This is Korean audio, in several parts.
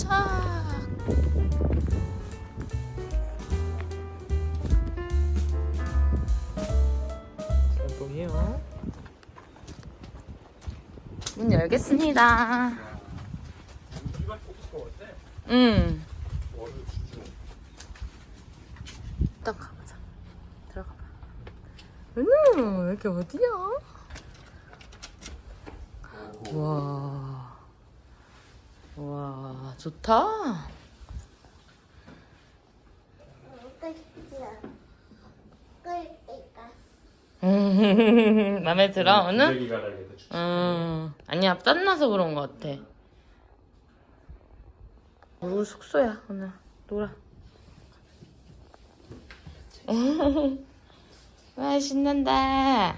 도착. 쌀봉이요. 문 열겠습니다. 응. 일단 가보자. 들어가봐. 음, 여기 어디야? 와. 와, 좋다. 음, 맘에 들어, 오늘? 기저귀 갈아야겠다. 추- 음, 아니야, 땀나서 그런 것 같아. 우리 숙소야, 오늘. 놀아. 와, 신난다.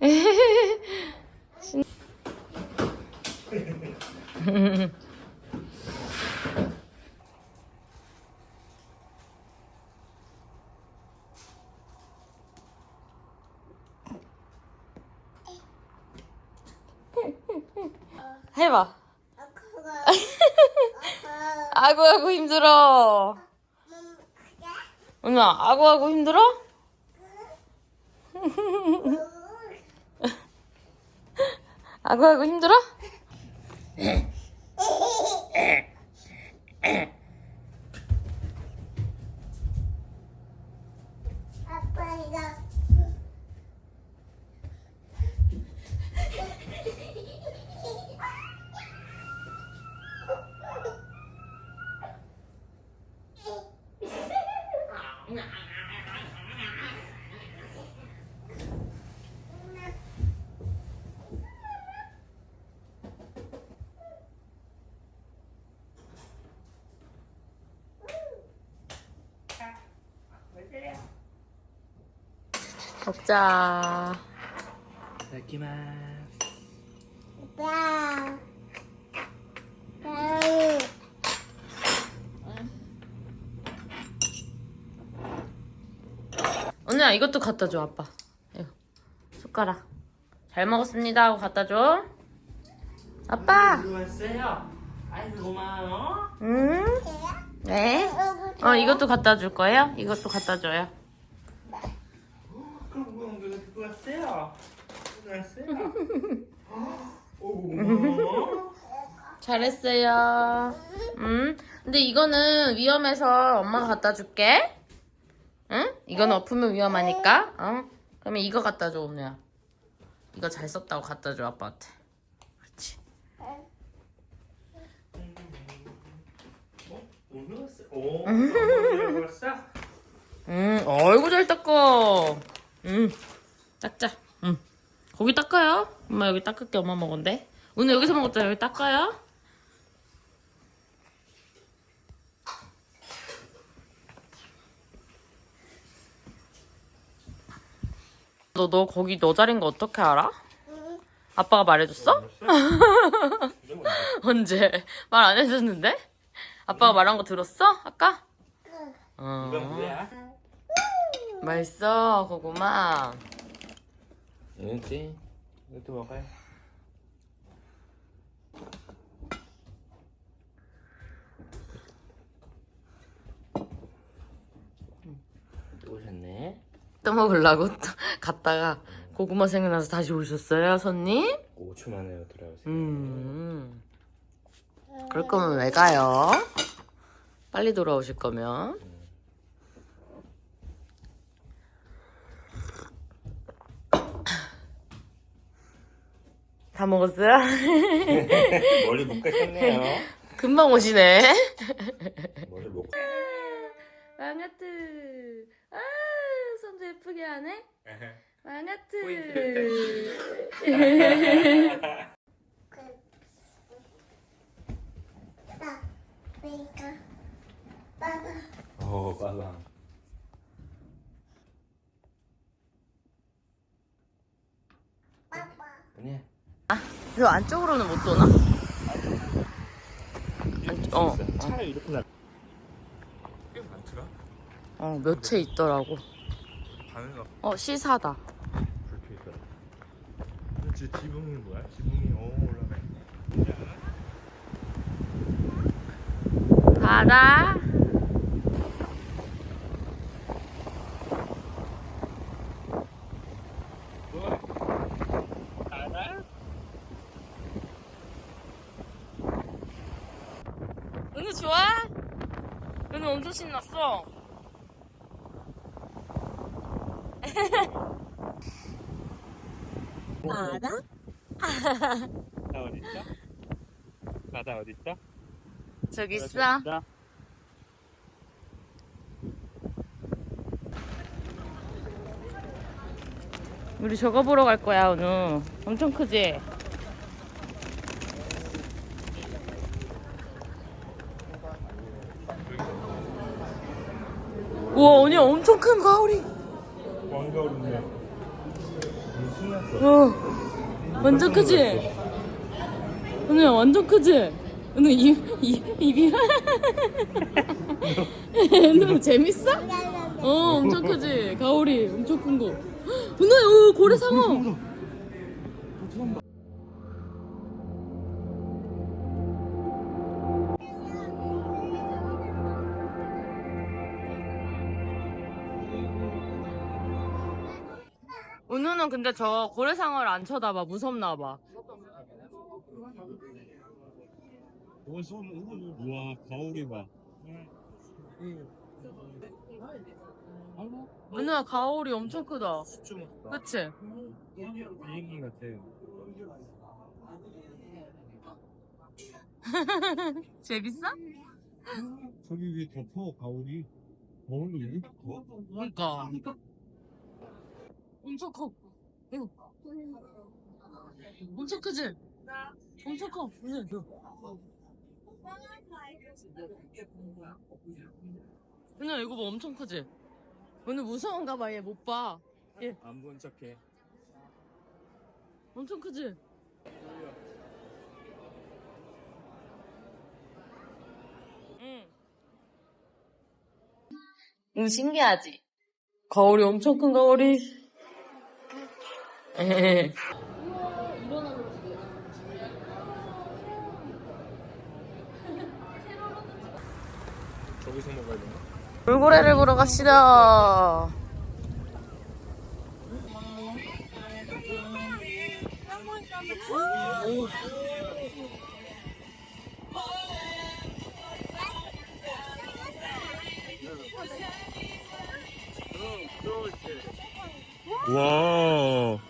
신... 해봐. 아구 아구 힘들어. 누나 아구 아구 힘들어? 아구 아구 힘들어? Eh. 먹자. 이따키마스. 빠. 빠. 언니야 이것도 갖다 줘 아빠. 이거 숟가락. 잘 먹었습니다 하고 갖다 줘. 아빠. 왔어요. 아이고 고마워. 응? 네. 어 이것도 갖다 줄 거예요? 이것도 갖다 줘요. 그럼 그럼 누가 듣고 왔어요? 고마워. 잘했어요. 음. 근데 이거는 위험해서 엄마가 갖다 줄게. 응? 이건 엎으면 위험하니까. 어? 그러면 이거 갖다 줘, 오늘야. 이거 잘 썼다고 갖다 줘, 아빠한테. 그렇지. 오늘 왔어. 오. 오늘 왔어. 음, 얼굴 잘 닦어. 음, 닦자. 음. 거기 닦아요. 엄마 여기 닦을게, 엄마 먹은데. 오늘 여기서 먹었잖아, 여기 닦아요. 너, 너 거기 너 자리인 거 어떻게 알아? 아빠가 말해줬어? 언제? 말 안 해줬는데? 아빠가 말한 거 들었어? 아까? 어. 맛있어, 고구마. 이거지. 이것도 먹어요. 또 오셨네. 또 먹으려고 또 갔다가 고구마 생각나서 다시 오셨어요, 손님? 5초 만에 돌아오세요. 음. 그럴 거면 왜 가요? 빨리 돌아오실 거면. 다 먹었어요? 멀리 못 가셨네요. 금방 오시네. 멀리 못. 왕하트. 아, 손도 예쁘게 하네. 빠가 오 빠방. 그 안쪽으로는 못 도나? 아, 안쪽, 어, 꽤 많더라. 어, 어. 어. 몇채 어, 있더라고. 어, 시사다. 가라..! 그렇지, 지붕이 뭐야? 지붕이 올라가 있네. 바다. 엄청 신났어. 바다? 바다 어디 있어? 바다 어디 있어? 저기 있어. 있어? 우리 저거 보러 갈 거야, 은우. 엄청 크지? 우와, 언니 엄청 큰 가오리. 왕가오리네. 신났어. 어, 완전 크지? 은우야, 완전 크지? 은우 입, 입, 입이. 은우 재밌어? 어, 엄청 크지? 가오리 엄청 큰 거. 은우야, 어, 고래 상어. 은우는 근데 저 고래상어를 안 쳐다봐. 무섭나 봐. 우와 가오리 봐. 은우야, 가오리 엄청 크다. 그치? 비행기 같아. 재밌어? 저기 위에 덮어 가오리. 가오리 왜 이렇게 커? 그니까. 엄청 커. 응. 엄청 크지? 엄청 커. 응. 은우 이거 뭐 엄청 크지? 오늘 무서운가 봐. 얘 못 봐. 안본 척해. 엄청 크지? 응. 응, 신기하지? 거울이 엄청 큰 거울이. 저기서 먹어야 되나? 돌고래를 보러 갑시다. 와.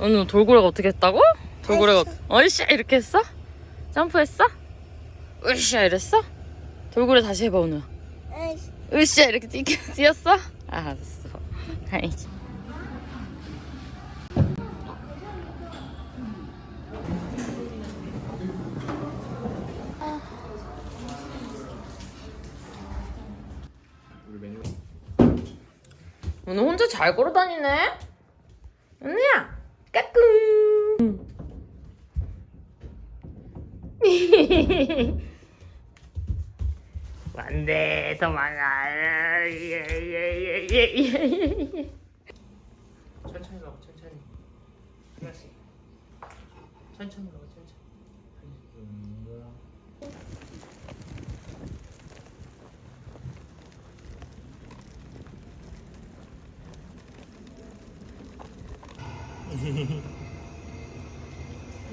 오늘 돌고래가 어떻게 했다고? 돌고래가 어이씨 이렇게 했어? 점프했어? 으쌰 이랬어? 돌고래 다시 해봐 오늘. 으쌰 이렇게 뛰, 뛰었어? 아, 알았어. 다행이지. 우리 메뉴. 오늘 혼자 잘 걸어 다니네? 언니야, 까꿍. 안돼, 도망가. 천천히 먹어 천천히. 하나씩. 천천히 먹어 천천히.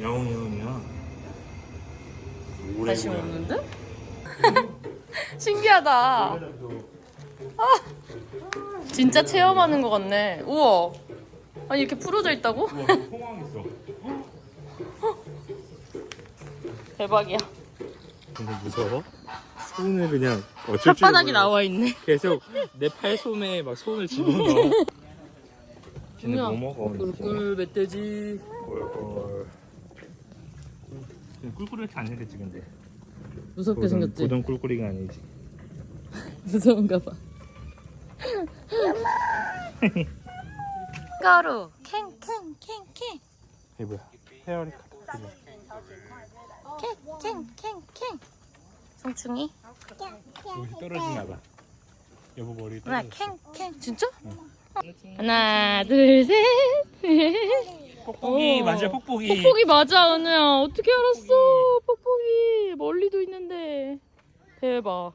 야옹야옹이야. 다시 먹는데? 신기하다. 진짜 체험하는 것 같네. 우와. 아니 이렇게 풀어져 있다고? 우와. 대박이야. 근데 무서워? 손을 그냥 어쩔 줄 혓바닥이 몰라. 나와 있네. 계속 내 팔솜에 막 손을 집어넣어. 쟤네? 뭐 먹어? 꿀꿀 멧돼지. 꿀꿀. 꿀꿀 이렇게 안 생겼지 근데. 무섭게 생겼지? 보던 꿀꿀이가 아니지. 무서운가 봐. 가루 캥캥캥캥 이게 뭐야? 헤어리 카드. 캥캥캥캥 송충이 여기 떨어지나 봐. 여보 머리 하나 떨어졌어. 캥캥 진짜? 하나 둘 셋 뽁뽁이 어. 맞아 뽁뽁이. 뽁뽁이 맞아 은우야 어떻게 알았어 뽁뽁이 멀리도 있는데. 대박.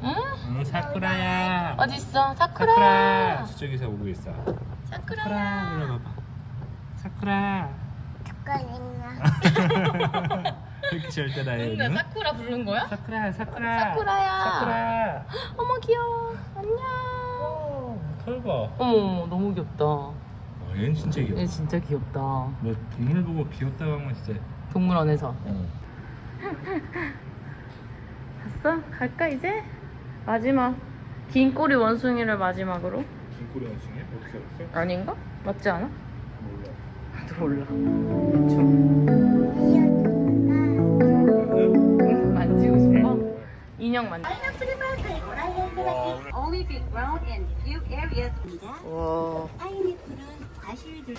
응? 응 사쿠라야 어디 있어? 사쿠라 사쿠라. 저쪽에서 오고 있어 사쿠라 사쿠라야. 불러봐봐 사쿠라 두꺼니나. 이렇게 절대 나요 사쿠라 부르는 거야? 사쿠라 사쿠라 사쿠라야. 사쿠라 어머 귀여워. 털봐 어머 너무 귀엽다. 어, 얘는 진짜 귀엽다 얘 진짜 귀엽다. 뭐 동물 보고 귀엽다고 하면 진짜 동물원에서. 어. 갔어? 갈까 이제? 마지막. 긴 꼬리 원숭이를 마지막으로? 긴 꼬리 원숭이 어떻게 알았어? 아닌가? 맞지 않아? 몰라 나도 몰라. 대충. 인형 만지. only be grown in few areas. 와. 파인애플은 과실들